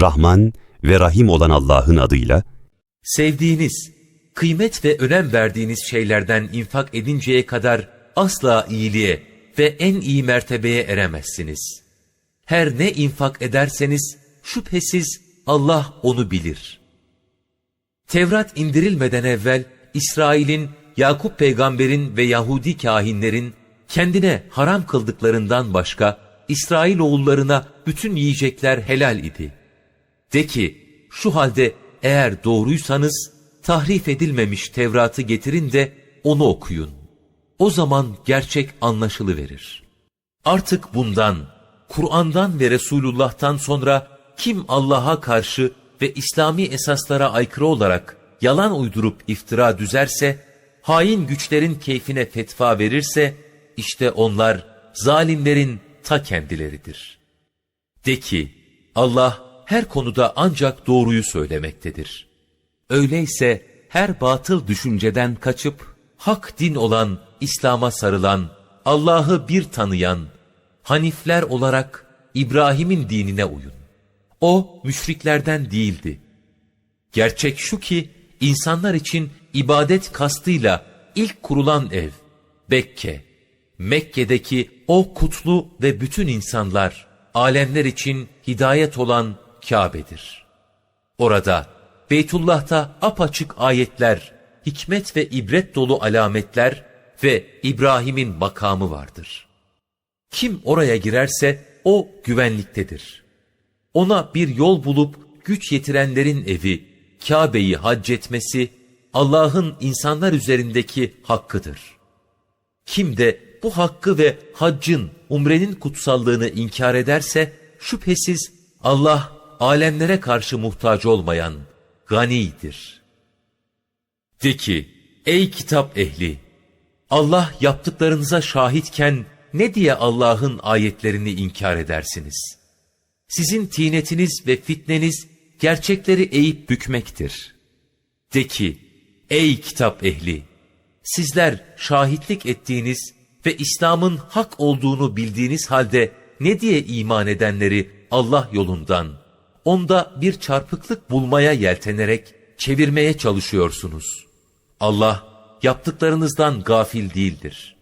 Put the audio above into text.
Rahman ve Rahim olan Allah'ın adıyla, Sevdiğiniz, kıymet ve önem verdiğiniz şeylerden infak edinceye kadar asla iyiliğe ve en iyi mertebeye eremezsiniz. Her ne infak ederseniz şüphesiz Allah onu bilir. Tevrat indirilmeden evvel İsrail'in, Yakup peygamberin ve Yahudi kahinlerin kendine haram kıldıklarından başka İsrail oğullarına bütün yiyecekler helal idi. De ki, şu halde eğer doğruysanız tahrif edilmemiş Tevrat'ı getirin de onu okuyun. O zaman gerçek anlaşılıverir. Artık bundan, Kur'an'dan ve Resulullah'tan sonra kim Allah'a karşı ve İslami esaslara aykırı olarak yalan uydurup iftira düzerse, hain güçlerin keyfine fetva verirse, işte onlar zalimlerin ta kendileridir. De ki, Allah her konuda ancak doğruyu söylemektedir. Öyleyse her batıl düşünceden kaçıp, hak din olan İslam'a sarılan, Allah'ı bir tanıyan, Hanifler olarak İbrahim'in dinine uyun. O müşriklerden değildi. Gerçek şu ki, insanlar için ibadet kastıyla ilk kurulan ev, Bekke, Mekke'deki o kutlu ve bütün insanlar, alemler için hidayet olan Kabe'dir. Orada, Beytullah'ta apaçık ayetler, hikmet ve ibret dolu alametler ve İbrahim'in makamı vardır. Kim oraya girerse o güvenliktedir. Ona bir yol bulup güç yetirenlerin evi, Kabe'yi hac etmesi, Allah'ın insanlar üzerindeki hakkıdır. Kim de bu hakkı ve haccın, umrenin kutsallığını inkar ederse, şüphesiz Allah alemlere karşı muhtaç olmayan, ganidir. De ki, ey kitap ehli! Allah yaptıklarınıza şahitken ne diye Allah'ın ayetlerini inkar edersiniz? Sizin tinetiniz ve fitneniz gerçekleri eğip bükmektir. De ki, ey kitap ehli! Sizler şahitlik ettiğiniz ve İslam'ın hak olduğunu bildiğiniz halde ne diye iman edenleri Allah yolundan, onda bir çarpıklık bulmaya yeltenerek çevirmeye çalışıyorsunuz. Allah yaptıklarınızdan gafil değildir.''